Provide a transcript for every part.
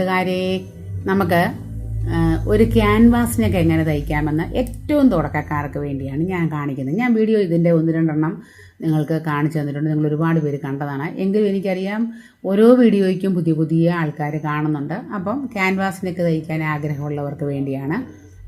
കൂട്ടുകാരെ നമുക്ക് ഒരു ക്യാൻവാസിനൊക്കെ എങ്ങനെ തയ്ക്കാമെന്ന് ഏറ്റവും തുടക്കക്കാർക്ക് വേണ്ടിയാണ് ഞാൻ കാണിക്കുന്നത്. ഞാൻ വീഡിയോ ഇതിന്റെ ഒന്ന് രണ്ടെണ്ണം നിങ്ങൾക്ക് കാണിച്ചു തന്നിട്ടുണ്ട്. നിങ്ങൾ ഒരുപാട് പേര് കണ്ടതാണ്. എങ്കിലും എനിക്കറിയാം ഓരോ വീഡിയോയ്ക്കും പുതിയ പുതിയ ആൾക്കാർ കാണുന്നുണ്ട്. അപ്പം ക്യാൻവാസിനൊക്കെ തയ്ക്കാൻ ആഗ്രഹമുള്ളവർക്ക് വേണ്ടിയാണ്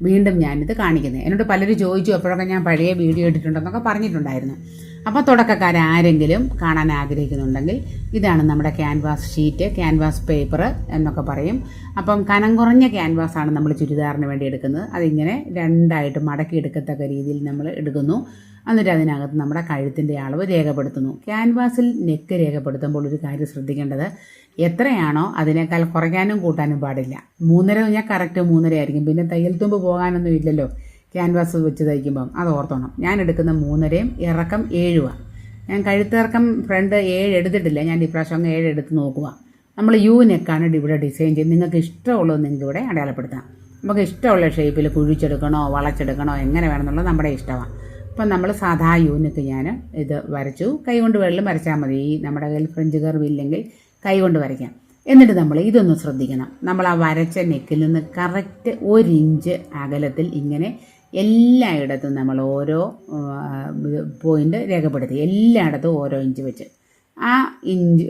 വീണ്ടും ഞാനിത് കാണിക്കുന്നത്. എന്നോട് പലരും ചോദിച്ചു അപ്പോഴൊക്കെ ഞാൻ പഴയ വീഡിയോ ഇട്ടിട്ടുണ്ടെന്നൊക്കെ പറഞ്ഞിട്ടുണ്ടായിരുന്നു. അപ്പോൾ തുടക്കക്കാരാരെങ്കിലും കാണാൻ ആഗ്രഹിക്കുന്നുണ്ടെങ്കിൽ ഇതാണ് നമ്മുടെ ക്യാൻവാസ് ഷീറ്റ് ക്യാൻവാസ് പേപ്പർ എന്നൊക്കെ പറയും. അപ്പം കനം കുറഞ്ഞ ക്യാൻവാസാണ് നമ്മൾ ചുരിദാറിന് വേണ്ടി എടുക്കുന്നത്. അതിങ്ങനെ രണ്ടായിട്ട് മടക്കി എടുക്കത്തക്ക രീതിയിൽ നമ്മൾ എടുക്കുന്നു. എന്നിട്ട് അതിനകത്ത് നമ്മുടെ കഴുത്തിന്റെ അളവ് രേഖപ്പെടുത്തുന്നു. ക്യാൻവാസിൽ നെക്ക് രേഖപ്പെടുത്തുമ്പോൾ ഒരു കാര്യം ശ്രദ്ധിക്കേണ്ടത് എത്രയാണോ അതിനേക്കാൾ കുറയ്ക്കാനും കൂട്ടാനും പാടില്ല. മൂന്നര ഞാൻ കറക്റ്റ് മൂന്നര ആയിരിക്കും. പിന്നെ തയ്യൽ തുമ്പ് പോകാനൊന്നും ഇല്ലല്ലോ. ക്യാൻവാസ് വെച്ച് തയ്ക്കുമ്പം അത് ഓർത്തോണം. ഞാൻ എടുക്കുന്ന മൂന്നരയും ഇറക്കം ഏഴുവാണ് ഞാൻ കഴുത്തിറക്കം ഫ്രണ്ട് ഏഴ് എടുത്തിട്ടില്ല. ഞാൻ ഇപ്രാവശ്യം അങ്ങ് ഏഴ് എടുത്ത് നോക്കുക നമ്മൾ യു നെക്കാണ് ഇവിടെ ഡിസൈൻ ചെയ്ത് നിങ്ങൾക്ക് ഇഷ്ടമുള്ളത് നിങ്ങൾക്ക് ഇവിടെ അടയാളപ്പെടുത്താം. നമുക്ക് ഇഷ്ടമുള്ള ഷേപ്പിൽ കുഴിച്ചെടുക്കണോ വളച്ചെടുക്കണോ എങ്ങനെ വേണമെന്നുള്ളത് നമ്മുടെ ഇഷ്ടമാണ് അപ്പം നമ്മൾ സാധാ യൂനിക്ക് ഞാൻ ഇത് വരച്ചു. കൈ കൊണ്ട് വെള്ളം വരച്ചാൽ മതി. ഈ നമ്മുടെ കയ്യിൽ ഫ്രഞ്ച് കർവ് ഇല്ലെങ്കിൽ കൈ കൊണ്ട് വരയ്ക്കാം. എന്നിട്ട് നമ്മൾ ഇതൊന്ന് ശ്രദ്ധിക്കണം. നമ്മൾ ആ വരച്ച നെക്കിൽ നിന്ന് കറക്റ്റ് ഒരു ഇഞ്ച് അകലത്തിൽ ഇങ്ങനെ എല്ലായിടത്തും നമ്മൾ ഓരോ പോയിന്റ് രേഖപ്പെടുത്തി. എല്ലായിടത്തും ഓരോ ഇഞ്ച് വെച്ച്. ആ ഇഞ്ച്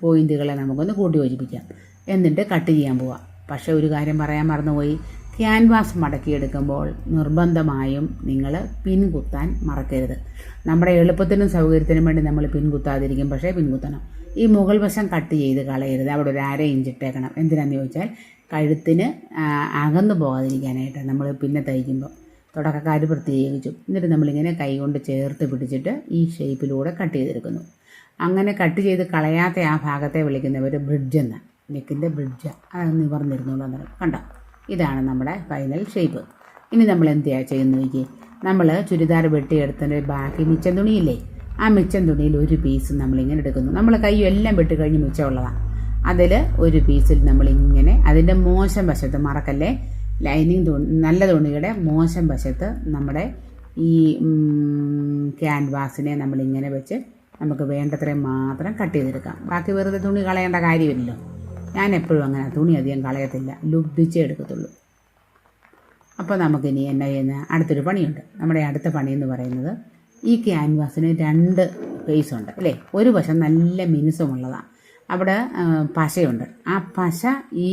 പോയിന്റുകളെ നമുക്കൊന്ന് കൂട്ടി യോജിപ്പിക്കാം എന്നിട്ട് കട്ട് ചെയ്യാൻ പോവാം. പക്ഷേ ഒരു കാര്യം പറയാൻ മറന്നുപോയി. ക്യാൻവാസ് മടക്കിയെടുക്കുമ്പോൾ നിർബന്ധമായും നിങ്ങൾ പിൻ കുത്താൻ മറക്കരുത്. നമ്മുടെ എളുപ്പത്തിനും സൗകര്യത്തിനും വേണ്ടി നമ്മൾ പിൻ കുത്താതിരിക്കും. പക്ഷേ പിൻ കുത്തണം. ഈ മുകൾ വശം കട്ട് ചെയ്ത് കളയരുത്. അവിടെ ഒരു അര ഇഞ്ച് ഇട്ടേക്കണം. എന്തിനാന്ന് ചോദിച്ചാൽ കഴുത്തിന് അകന്നു പോകാതിരിക്കാനായിട്ട് നമ്മൾ പിന്നെ തയ്ക്കുമ്പോൾ തുടക്കക്കാർ പ്രത്യേകിച്ചും. എന്നിട്ട് നമ്മളിങ്ങനെ കൈ കൊണ്ട് ചേർത്ത് പിടിച്ചിട്ട് ഈ ഷേപ്പിലൂടെ കട്ട് ചെയ്തെടുക്കുന്നു. അങ്ങനെ കട്ട് ചെയ്ത് കളയാത്ത ആ ഭാഗത്തെ വിളിക്കുന്നവർ ബ്രിഡ്ജ് എന്ന് നെക്കിന്റെ ബ്രിഡ്ജ് അത് പറഞ്ഞിരുന്നുള്ളൂ അന്നേരം കണ്ടോ? ഇതാണ് നമ്മുടെ ഫൈനൽ ഷേപ്പ്. ഇനി നമ്മൾ എന്തിയാ ചെയ്യുന്നത് നോക്കി നമ്മൾ ചുരിദാർ വെട്ടിയെടുത്തതിന്റെ ബാക്കി മിച്ചം തുണിയില്ലേ? ആ മിച്ചം തുണിയിൽ ഒരു പീസ് നമ്മളിങ്ങനെ എടുക്കുന്നു. നമ്മൾ കൈ എല്ലാം വെട്ടി കഴിഞ്ഞ് മിച്ചമുള്ളതാണ് അതിൽ ഒരു പീസിൽ നമ്മളിങ്ങനെ അതിന്റെ മോശം വശത്ത് മറക്കല്ലേ? ലൈനിങ് തുണി നല്ല തുണിയുടെ മോശം വശത്ത് നമ്മുടെ ഈ ക്യാൻവാസിനെ നമ്മളിങ്ങനെ വെച്ച് നമുക്ക് വേണ്ടത്രയും മാത്രം കട്ട് ചെയ്തെടുക്കാം. ബാക്കി വെറുതെ തുണി കളയേണ്ട കാര്യമില്ലല്ലോ. ഞാൻ എപ്പോഴും അങ്ങനെ തുണി അധികം കളയത്തില്ല. ലുബ്ധിച്ചേ എടുക്കത്തുള്ളൂ. അപ്പോൾ നമുക്കിനി എന്നാ ചെയ്യുന്ന അടുത്തൊരു പണിയുണ്ട്. നമ്മുടെ അടുത്ത പണി എന്ന് പറയുന്നത് ഈ ക്യാൻവാസിന് രണ്ട് ഫേസ് ഉണ്ട് അല്ലേ? ഒരു വശം നല്ല മിനുസമുള്ളതാണ് അവിടെ പശയുണ്ട്. ആ പശ ഈ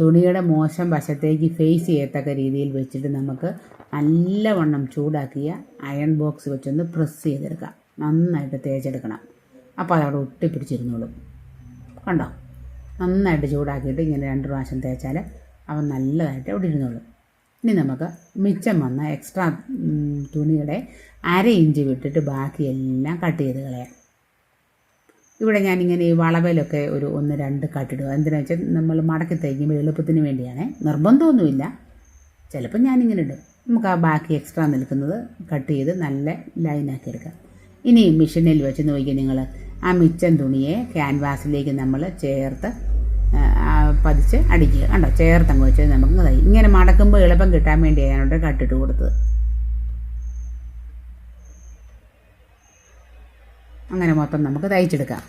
തുണിയുടെ മോശം വശത്തേക്ക് ഫേസ് ചെയ്യത്തക്ക രീതിയിൽ വെച്ചിട്ട് നമുക്ക് നല്ലവണ്ണം ചൂടാക്കിയ അയൺ ബോക്സ് വെച്ചൊന്ന് പ്രസ് ചെയ്തെടുക്കാം. നന്നായിട്ട് തേച്ചെടുക്കണം. അപ്പോൾ അതവിടെ ഒട്ടിപ്പിടിച്ചിരുന്നോളും. കണ്ടോ? നന്നായിട്ട് ചൂടാക്കിയിട്ട് ഇങ്ങനെ രണ്ട് പ്രാവശ്യം തേച്ചാൽ അവൻ നല്ലതായിട്ട് അവിടെ ഇരുന്നോളും. ഇനി നമുക്ക് മിച്ചം വന്ന എക്സ്ട്രാ തുണിയുടെ അര ഇഞ്ച് വിട്ടിട്ട് ബാക്കിയെല്ലാം കട്ട് ചെയ്ത് കളയാം. ഇവിടെ ഞാനിങ്ങനെ ഈ വളവിലൊക്കെ ഒരു ഒന്ന് രണ്ട് കട്ടിടുക. എന്തിനാ വെച്ചാൽ നമ്മൾ മടക്കി തയ്ക്കുമ്പോൾ എളുപ്പത്തിന് വേണ്ടിയാണ്. നിർബന്ധമൊന്നുമില്ല. ചിലപ്പോൾ ഞാനിങ്ങനെ ഇടും. നമുക്ക് ആ ബാക്കി എക്സ്ട്രാ നിൽക്കുന്നത് കട്ട് ചെയ്ത് നല്ല ലൈനാക്കി എടുക്കാം. ഇനി മിഷീനിൽ വെച്ച് നോക്കി നിങ്ങൾ ആ മിച്ചം തുണിയെ ക്യാൻവാസിലേക്ക് നമ്മൾ ചേർത്ത് പതിച്ച് അടിക്കുക. കണ്ടോ? ചേർത്തങ്ങ് വെച്ച് നമുക്ക് ഇങ്ങനെ മടക്കുമ്പോൾ എളുപ്പം കിട്ടാൻ വേണ്ടിയാണ് കട്ടിട്ട് കൊടുത്തത്. അങ്ങനെ മൊത്തം നമുക്ക് തയ്ച്ചെടുക്കാം.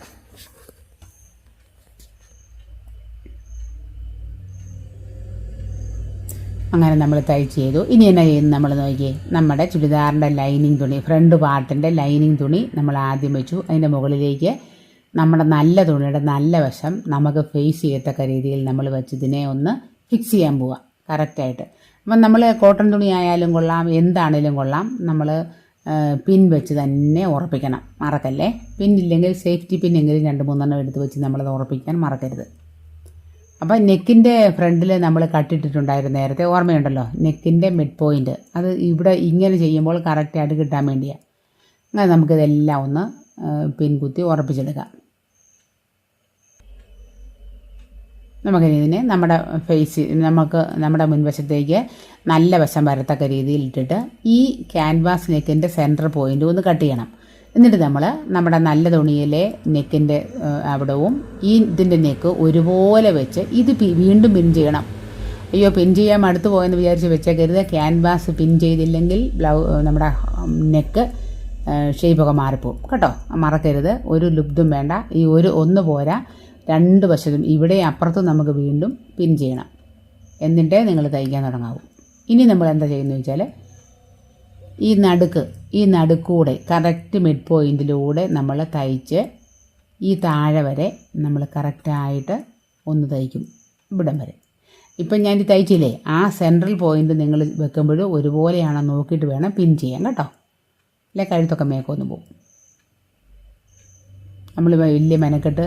അങ്ങനെ നമ്മൾ തയ്ച്ച് ചെയ്തു. ഇനി എന്നാ ചെയ്യുന്നു നമ്മൾ നോക്കിയേ. നമ്മുടെ ചുരിദാറിന്റെ ലൈനിങ് തുണി ഫ്രണ്ട് പാർട്ടിന്റെ ലൈനിങ് തുണി നമ്മൾ ആദ്യം വെച്ചു. അതിന്റെ മുകളിലേക്ക് നമ്മുടെ നല്ല തുണിയുടെ നല്ല വശം നമുക്ക് ഫേസ് ചെയ്യത്തക്ക രീതിയിൽ നമ്മൾ വെച്ചതിനെ ഒന്ന് ഫിക്സ് ചെയ്യാൻ പോവാം. കറക്റ്റായിട്ട് അപ്പം നമ്മൾ കോട്ടൺ തുണി ആയാലും കൊള്ളാം എന്താണേലും കൊള്ളാം. നമ്മൾ പിൻ വെച്ച് തന്നെ ഉറപ്പിക്കണം. മറക്കല്ലേ? പിൻ ഇല്ലെങ്കിൽ സേഫ്റ്റി പിൻ എങ്കിലും രണ്ട് മൂന്നെണ്ണം എടുത്ത് വെച്ച് നമ്മളത് ഉറപ്പിക്കാൻ മറക്കരുത്. അപ്പോൾ നെക്കിന്റെ ഫ്രണ്ടിൽ നമ്മൾ കട്ടിട്ടിട്ടുണ്ടായിരുന്നു നേരത്തെ. ഓർമ്മയുണ്ടല്ലോ? നെക്കിന്റെ മിഡ് പോയിന്റ് അത് ഇവിടെ ഇങ്ങനെ ചെയ്യുമ്പോൾ കറക്റ്റായിട്ട് കിട്ടാൻ വേണ്ടിയാണ് അങ്ങനെ നമുക്കിതെല്ലാം ഒന്ന് പിൻകുത്തി പിൻ കുത്തി ഉറപ്പിച്ചെടുക്കാം. നമുക്കിനി ഇതിനെ നമ്മുടെ ഫേസ് നമുക്ക് നമ്മുടെ മുൻവശത്തേക്ക് നല്ല വശം വരത്തക്ക രീതിയിൽ ഇട്ടിട്ട് ഈ ക്യാൻവാസ് നെക്കിന്റെ സെന്റർ പോയിന്റ് ഒന്ന് കട്ട് ചെയ്യണം. എന്നിട്ട് നമ്മൾ നമ്മുടെ നല്ല തുണിയിലെ നെക്കിന്റെ അവിടവും ഈ ഇതിന്റെ നെക്ക് ഒരുപോലെ വെച്ച് ഇത് വീണ്ടും പിൻ ചെയ്യണം. അയ്യോ പിൻ ചെയ്യാൻ അടുത്ത് പോയെന്ന് വിചാരിച്ച് വെച്ചേക്കരുത്. ക്യാൻവാസ് പിൻ ചെയ്തില്ലെങ്കിൽ ബ്ലൗ നമ്മുടെ നെക്ക് ഷേപ്പൊക്കെ മാറിപ്പോവും കേട്ടോ? മറക്കരുത്. ഒരു ലുബ്ധും വേണ്ട. ഈ ഒരു ഒന്ന് പോരാ. രണ്ട് വശത്തും ഇവിടെ അപ്പുറത്തും നമുക്ക് വീണ്ടും പിൻ ചെയ്യണം. എന്നിട്ടേ നിങ്ങൾ തയ്ക്കാൻ തുടങ്ങാവൂ. ഇനി നമ്മൾ എന്താ ചെയ്യുന്നത് വെച്ചാൽ ഈ നടുക്ക് ഈ നടുക്കൂടെ കറക്റ്റ് മിഡ് പോയിന്റിലൂടെ നമ്മൾ തയ്ച്ച് ഈ താഴെ വരെ നമ്മൾ കറക്റ്റായിട്ട് ഒന്ന് തയ്ക്കും ഇവിടം വരെ. ഇപ്പം ഞാൻ തയ്ച്ചില്ലേ? ആ സെൻട്രൽ പോയിന്റ് നിങ്ങൾ വെക്കുമ്പോൾ ഒരുപോലെയാണോ നോക്കിയിട്ട് വേണം പിൻ ചെയ്യാൻ കേട്ടോ. അല്ലെ കഴുത്തൊക്കെ മേക്കൊന്ന് പോകും നമ്മൾ വലിയ മെനക്കെട്ട്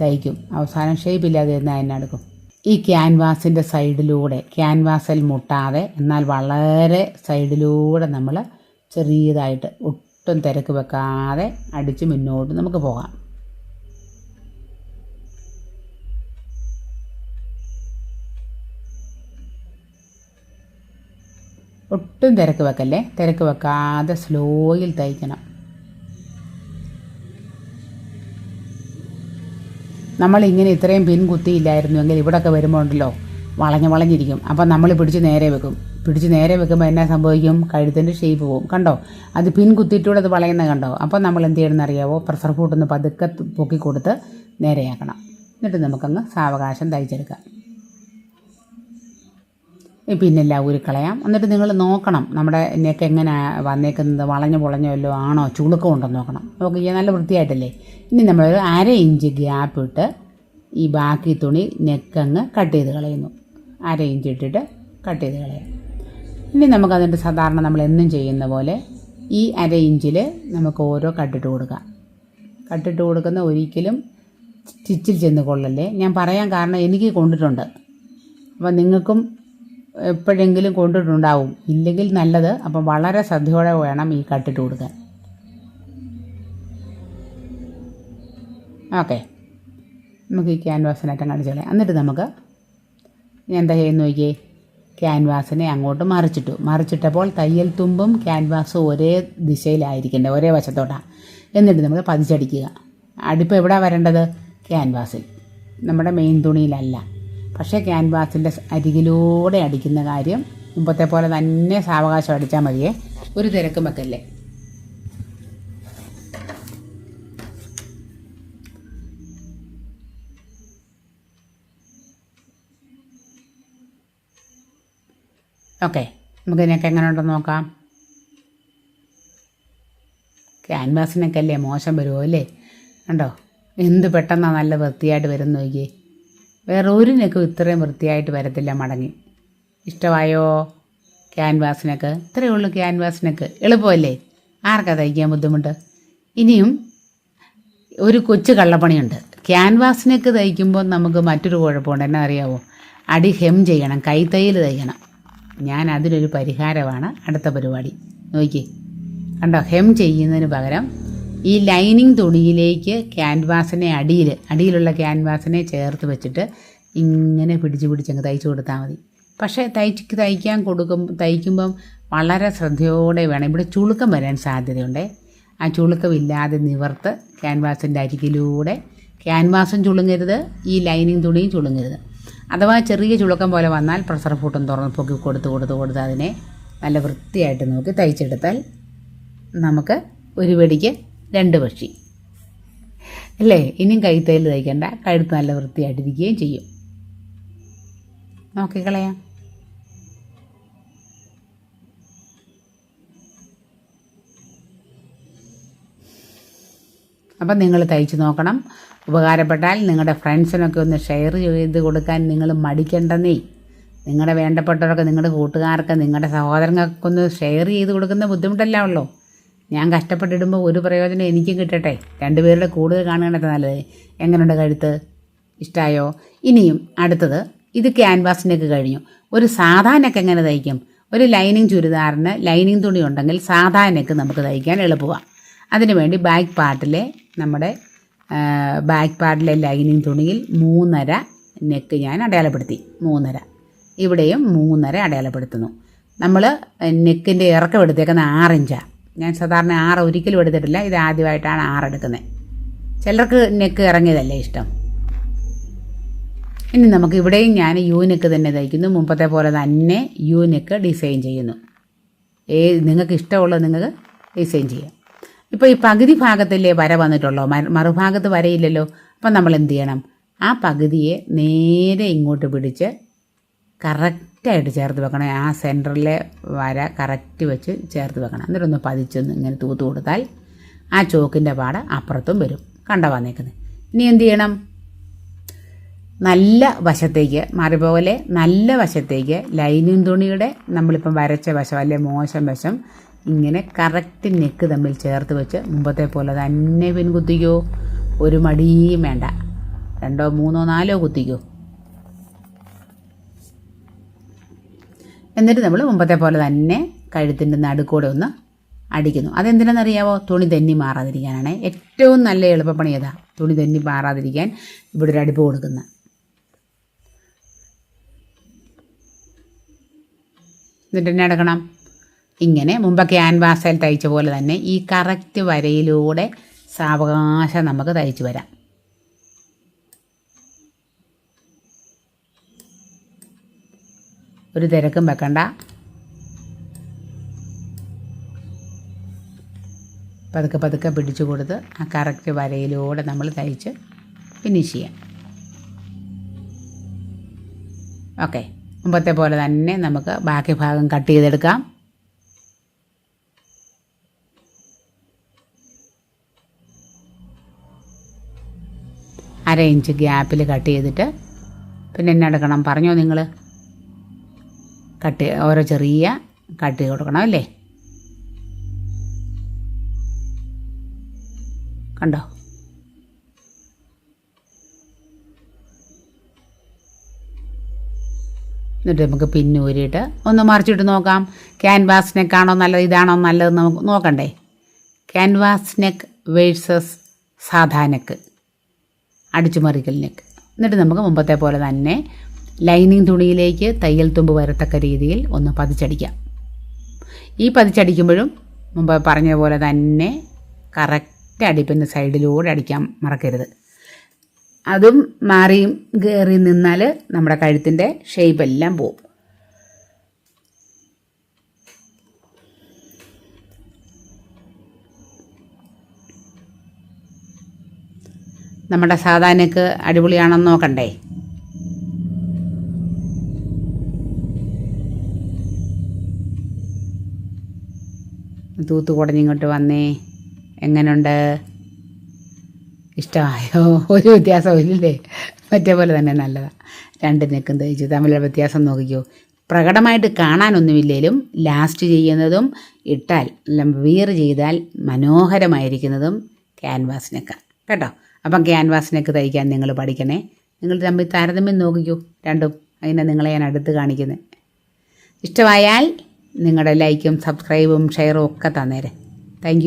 തയ്ക്കും. അവസാനം ഷേപ്പ് ഇല്ലാതെ എന്നാൽ എന്നെ എടുക്കും ഈ ക്യാൻവാസിന്റെ സൈഡിലൂടെ ക്യാൻവാസിൽ മുട്ടാതെ എന്നാൽ വളരെ സൈഡിലൂടെ നമ്മൾ ചെറിയതായിട്ട് ഒട്ടും തിരക്ക് വെക്കാതെ അടിച്ച് മുന്നോട്ട് നമുക്ക് പോകാം. ഒട്ടും തിരക്ക് വെക്കല്ലേ? തിരക്ക് വെക്കാതെ സ്ലോയിൽ തയ്ക്കണം. നമ്മളിങ്ങനെ ഇത്രയും പിൻ കുത്തിയില്ലായിരുന്നുവെങ്കിൽ ഇവിടൊക്കെ വരുമ്പോൾ ഉണ്ടല്ലോ വളഞ്ഞ് വളഞ്ഞിരിക്കും. അപ്പം നമ്മൾ പിടിച്ച് നേരെ വെക്കും. പിടിച്ച് നേരെ വെക്കുമ്പോൾ എന്നാ സംഭവിക്കും? കഴുത്തിന്റെ ഷേപ്പ് പോകും കണ്ടോ? അത് പിൻ കുത്തിയിട്ടൂടെ അത് വളയുന്നത് കണ്ടോ? അപ്പോൾ നമ്മൾ എന്ത് ചെയ്യണമെന്ന് അറിയാവോ? പ്രഷർ ഫൂട്ടൊന്ന് പതുക്കെ പൊക്കി കൊടുത്ത് നേരെയാക്കണം. എന്നിട്ട് നമുക്കങ്ങ് സാവകാശം തയ്ച്ചെടുക്കാം. ഈ പിന്നെല്ലാം ഊരിക്കളയാം എന്നിട്ട് നിങ്ങൾ നോക്കണം നമ്മുടെ നെക്ക് എങ്ങനെ വന്നേക്കുന്നത് വളഞ്ഞ് പൊളഞ്ഞോ വല്ലോ ആണോ ചുളുക്കം ഉണ്ടോ നോക്കണം. നോക്കി നല്ല വൃത്തിയായിട്ടല്ലേ? ഇനി നമ്മളൊരു അര ഇഞ്ച് ഗ്യാപ്പ് ഇട്ട് ഈ ബാക്കി തുണി നെക്കങ്ങ് കട്ട് ചെയ്ത് കളയുന്നു. അര ഇഞ്ച് ഇട്ടിട്ട് കട്ട് ചെയ്ത് കളയാം. ഇനി നമുക്ക് നമുക്കതിന്റെ സാധാരണ നമ്മൾ എന്നും ചെയ്യുന്ന പോലെ ഈ അര ഇഞ്ചിൽ നമുക്ക് ഓരോ കട്ടിട്ട് കൊടുക്കാം. കട്ടിട്ട് കൊടുക്കുന്ന ഒരിക്കലും സ്റ്റിച്ചിൽ ചെന്ന് കൊള്ളല്ലേ? ഞാൻ പറയാൻ കാരണം എനിക്ക് കൊണ്ടിട്ടുണ്ട്. അപ്പം നിങ്ങൾക്കും എപ്പോഴെങ്കിലും കൊണ്ടിട്ടുണ്ടാവും. ഇല്ലെങ്കിൽ നല്ലത് അപ്പം വളരെ ശ്രദ്ധയോടെ വേണം ഈ കട്ടിട്ട് കൊടുക്കാൻ. ഓക്കെ. നമുക്ക് ഈ ക്യാൻവാസിനായിട്ട് കാണിച്ചു എന്നിട്ട് നമുക്ക് എന്താ ചെയ്യുന്ന നോക്കിയേ? ക്യാൻവാസിനെ അങ്ങോട്ട് മറിച്ചിട്ടു. മറിച്ചിട്ടപ്പോൾ തയ്യൽ തുമ്പും ക്യാൻവാസും ഒരേ ദിശയിലായിരിക്കണ്ടേ ഒരേ വശത്തോട്ടാണ് എന്നിട്ട് നമ്മൾ പതിച്ചടിക്കുക. അടുപ്പ് എവിടെ വരേണ്ടത്? ക്യാൻവാസിൽ. നമ്മുടെ മെയിൻ തുണിയിലല്ല. പക്ഷേ ക്യാൻവാസിന്റെ അരികിലൂടെ അടിക്കുന്ന കാര്യം മുമ്പത്തെ പോലെ തന്നെ സാവകാശം അടിച്ചാൽ മതിയേ. ഒരു തിരക്കും വെക്കല്ലേ? ഓക്കെ നമുക്ക് ഇതിനൊക്കെ എങ്ങനെ ഉണ്ടെന്ന് നോക്കാം. ക്യാൻവാസിനൊക്കെ അല്ലേ മോശം വരുമോ അല്ലേ? കണ്ടോ? എന്ത് പെട്ടെന്നാണ് നല്ല വൃത്തിയായിട്ട് വരുന്ന നോക്കിയേ. വേറെ ഒരു നെക്കും ഇത്രയും വൃത്തിയായിട്ട് വരത്തില്ല മടങ്ങി. ഇഷ്ടമായോ? ക്യാൻവാസിനൊക്കെ? ഇത്രയേ ഉള്ളൂ ക്യാൻവാസിനൊക്കെ. എളുപ്പമല്ലേ? ആർക്കാ തയ്ക്കാൻ ബുദ്ധിമുട്ട്? ഇനിയും ഒരു കൊച്ചു കള്ളപ്പണിയുണ്ട്. ക്യാൻവാസിനൊക്കെ തയ്ക്കുമ്പോൾ നമുക്ക് മറ്റൊരു കുഴപ്പമുണ്ട്. എന്നാ അറിയാവോ? അടി ഹെം ചെയ്യണം കൈത്തയ്യൽ തയ്ക്കണം ഞാൻ അതിനൊരു പരിഹാരമാണ് അടുത്ത പരിപാടി. നോക്കി കണ്ടോ? ഹെം ചെയ്യുന്നതിന് പകരം ഈ ലൈനിങ് തുണിയിലേക്ക് ക്യാൻവാസിനെ അടിയിൽ അടിയിലുള്ള ക്യാൻവാസിനെ ചേർത്ത് വെച്ചിട്ട് ഇങ്ങനെ പിടിച്ച് പിടിച്ചങ്ങ് തയ്ച്ചു കൊടുത്താൽ മതി. പക്ഷേ തയ്ച്ച് തയ്ക്കാൻ കൊടുക്കും തയ്ക്കുമ്പം വളരെ ശ്രദ്ധയോടെ വേണം. ഇവിടെ ചുളുക്കം വരാൻ സാധ്യതയുണ്ട്. ആ ചുളുക്കമില്ലാതെ നിവർത്ത് ക്യാൻവാസിന്റെ അരികിലൂടെ ക്യാൻവാസും ചുളുങ്ങരുത് ഈ ലൈനിങ് തുണിയും ചുളുങ്ങരുത്. അഥവാ ചെറിയ ചുളുക്കം പോലെ വന്നാൽ പ്രഷർ ഫുട്ടും തുറന്ന് പൊക്കി കൊടുത്ത് കൊടുത്ത് കൊടുത്ത് അതിനെ നല്ല വൃത്തിയായിട്ട് നോക്കി തയ്ച്ചെടുത്താൽ നമുക്ക് ഒരു വെടിക്ക് രണ്ട് പക്ഷി. അല്ലേ? ഇനിയും കൈത്തയിൽ തയ്ക്കണ്ട. കഴുത്ത് നല്ല വൃത്തിയായിട്ടിരിക്കുകയും ചെയ്യും. നോക്കിക്കളയാം അപ്പം നിങ്ങൾ തയ്ച്ച് നോക്കണം. ഉപകാരപ്പെട്ടാൽ നിങ്ങളുടെ ഫ്രണ്ട്സിനൊക്കെ ഒന്ന് ഷെയർ ചെയ്ത് കൊടുക്കാൻ നിങ്ങൾ മടിക്കേണ്ടെന്നേ. നിങ്ങളുടെ വേണ്ടപ്പെട്ടവരൊക്കെ നിങ്ങളുടെ കൂട്ടുകാർക്ക് നിങ്ങളുടെ സഹോദരങ്ങൾക്കൊന്ന് ഷെയർ ചെയ്ത് കൊടുക്കുന്ന ബുദ്ധിമുട്ടല്ല ഉള്ളൂ. ഞാൻ കഷ്ടപ്പെട്ടിടുമ്പോൾ ഒരു പ്രയോജനം എനിക്കും കിട്ടട്ടെ. രണ്ടുപേരുടെ കൂടുതൽ കാണുകയാണത്ര നല്ലത്. എങ്ങനെയുണ്ട് കഴുത്ത്? ഇഷ്ടമായോ ഇനിയും അടുത്തത് ഇത് ക്യാൻവാസിനൊക്കെ കഴിഞ്ഞു. ഒരു സാധാ എങ്ങനെ തയ്ക്കും? ഒരു ലൈനിങ് ചുരിദാറിന് ലൈനിങ് തുണി ഉണ്ടെങ്കിൽ സാധാരണക്ക് നമുക്ക് തയ്ക്കാൻ എളുപ്പമാണ് അതിനുവേണ്ടി ബാക്ക് പാർട്ടിലെ നമ്മുടെ ബാക്ക് പാർട്ടിലെ ലൈനിങ് തുണിയിൽ മൂന്നര നെക്ക് ഞാൻ അടയാളപ്പെടുത്തി. മൂന്നര. ഇവിടെയും മൂന്നര അടയാളപ്പെടുത്തുന്നു. നമ്മൾ നെക്കിന്റെ ഇറക്കം എടുത്തേക്കുന്ന ആറിഞ്ചാണ് ഞാൻ സാധാരണ ആറ് ഒരിക്കലും എടുത്തിട്ടില്ല. ഇത് ആദ്യമായിട്ടാണ് ആറ് എടുക്കുന്നത്. ചിലർക്ക് നെക്ക് ഇറങ്ങിയതല്ലേ ഇഷ്ടം. ഇനി നമുക്ക് ഇവിടെയും ഞാൻ യു നെക്ക് തന്നെ തയ്ക്കുന്നു. മുമ്പത്തെ പോലെ തന്നെ യു നെക്ക് ഡിസൈൻ ചെയ്യുന്നു. ഏ നിങ്ങൾക്ക് ഇഷ്ടമുള്ളത് നിങ്ങൾക്ക് ഡിസൈൻ ചെയ്യാം. ഇപ്പോൾ ഈ പകുതി ഭാഗത്തല്ലേ വര വന്നിട്ടുള്ളോ? മറുഭാഗത്ത് വരയില്ലല്ലോ. അപ്പം നമ്മൾ എന്ത് ചെയ്യണം? ആ പകുതിയെ നേരെ ഇങ്ങോട്ട് പിടിച്ച് കറക്റ്റായിട്ട് ചേർത്ത് വെക്കണം. ആ സെന്ററിലെ വര കറക്റ്റ് വെച്ച് ചേർത്ത് വെക്കണം. എന്നിട്ടൊന്ന് പതിച്ചൊന്ന് ഇങ്ങനെ തൂത്ത് കൊടുത്താൽ ആ ചോക്കിന്റെ പാട് അപ്പുറത്തും വരും. കണ്ട വന്നേക്കുന്നത് ഇനി എന്ത് ചെയ്യണം? നല്ല വശത്തേക്ക് മാറിപ്പോലെ നല്ല വശത്തേക്ക് ലൈനിങ് തുണിയുടെ നമ്മളിപ്പം വരച്ച വശം അല്ലെ മോശം വശം ഇങ്ങനെ കറക്റ്റ് നെക്ക് തമ്മിൽ ചേർത്ത് വെച്ച് മുമ്പത്തെ പോലെ തന്നെ പിൻ കുത്തിക്കോ ഒരു മടിയും വേണ്ട. രണ്ടോ മൂന്നോ നാലോ കുത്തിക്കോ. എന്നിട്ട് നമ്മൾ മുമ്പത്തെ പോലെ തന്നെ കഴുത്തിന്റെ നടുക്കൂടെ ഒന്ന് അടിക്കുന്നു. അതെന്തിനാണെന്നറിയാവോ? തുണി തെന്നി മാറാതിരിക്കാനാണ്. ഏറ്റവും നല്ല എളുപ്പപ്പണി ഏതാ? തുണി തെന്നി മാറാതിരിക്കാൻ ഇവിടെ ഒരു അടുപ്പ് കൊടുക്കുന്ന. എന്നിട്ട് എന്നെ അടക്കണം ഇങ്ങനെ മുമ്പ് ആൻവാസയിൽ തയ്ച്ച പോലെ തന്നെ ഈ കറക്റ്റ് വരയിലൂടെ സാവകാശം നമുക്ക് തയ്ച്ചു വരാം. ഒരു തിരക്കും വെക്കണ്ട. പതുക്കെ പതുക്കെ പിടിച്ചു കൊടുത്ത് ആ കറക്റ്റ് വരയിലൂടെ നമ്മൾ തയ്ച്ച് ഫിനിഷ് ചെയ്യാം. ഓക്കെ മുമ്പത്തെ പോലെ തന്നെ നമുക്ക് ബാക്കി ഭാഗം കട്ട് ചെയ്തെടുക്കാം. അര ഇഞ്ച് ഗ്യാപ്പിൽ കട്ട് ചെയ്തിട്ട് പിന്നെ എന്നെ എടുക്കണം? പറഞ്ഞോ നിങ്ങൾ കട്ട് ഓരോ ചെറിയ കട്ട് കൊടുക്കണം അല്ലേ? കണ്ടോ? എന്നിട്ട് നമുക്ക് പിന്നെ ഊരിയിട്ട് ഒന്ന് മറിച്ചിട്ട് നോക്കാം. ക്യാൻവാസ് നെക്കാണോ നല്ലത് ഇതാണോ നല്ലത് നമുക്ക് നോക്കണ്ടേ? ക്യാൻവാസ് നെക്ക് വേഴ്സസ് സാധാ നെക്ക് അടിച്ചുമറിക്കൽ നെക്ക് എന്നിട്ട് നമുക്ക് മുമ്പത്തെ പോലെ തന്നെ ലൈനിങ് തുണിയിലേക്ക് തയ്യൽ തുമ്പ് വരത്തക്ക രീതിയിൽ ഒന്ന് പതിച്ചടിക്കാം. ഈ പതിച്ചടിക്കുമ്പോഴും മുമ്പ് പറഞ്ഞ പോലെ തന്നെ കറക്റ്റ് അടിപ്പിന്റെ സൈഡിലൂടെ അടിക്കാൻ മറക്കരുത്. അതും മാറിയും കയറി നിന്നാൽ നമ്മുടെ കഴുത്തിന്റെ ഷേപ്പ് എല്ലാം പോവും. നമ്മുടെ സാധാരണക്ക് അടിപൊളിയാണെന്ന് നോക്കണ്ടേ? തൂത്ത് കുടഞ്ഞിങ്ങോട്ട് വന്നേ. എങ്ങനെയുണ്ട് ഇഷ്ടമായോ ഒരു വ്യത്യാസവും ഇല്ലേ? മറ്റേ പോലെ തന്നെ നല്ലതാണ് രണ്ട് നെക്കും തയ്ച്ചു തമ്മിലുള്ള വ്യത്യാസം നോക്കിക്കോ. പ്രകടമായിട്ട് കാണാനൊന്നുമില്ലേലും ലാസ്റ്റ് ചെയ്യുന്നതും ഇട്ടാൽ വീർ ചെയ്താൽ മനോഹരമായിരിക്കുന്നതും ക്യാൻവാസ് നെക്ക് കേട്ടോ? അപ്പം ക്യാൻവാസ് നെക്ക് തയ്ക്കാൻ നിങ്ങൾ പഠിക്കണേ. നിങ്ങൾ തമ്മിൽ താരതമ്യം നോക്കിക്കോ. രണ്ടും. അതിനെ നിങ്ങളെ ഞാൻ അടുത്ത് കാണിക്കുന്നത് ഇഷ്ടമായാൽ നിങ്ങളുടെ ലൈക്കും സബ്സ്ക്രൈബും ഷെയറും ഒക്കെ തന്നേരെ. താങ്ക്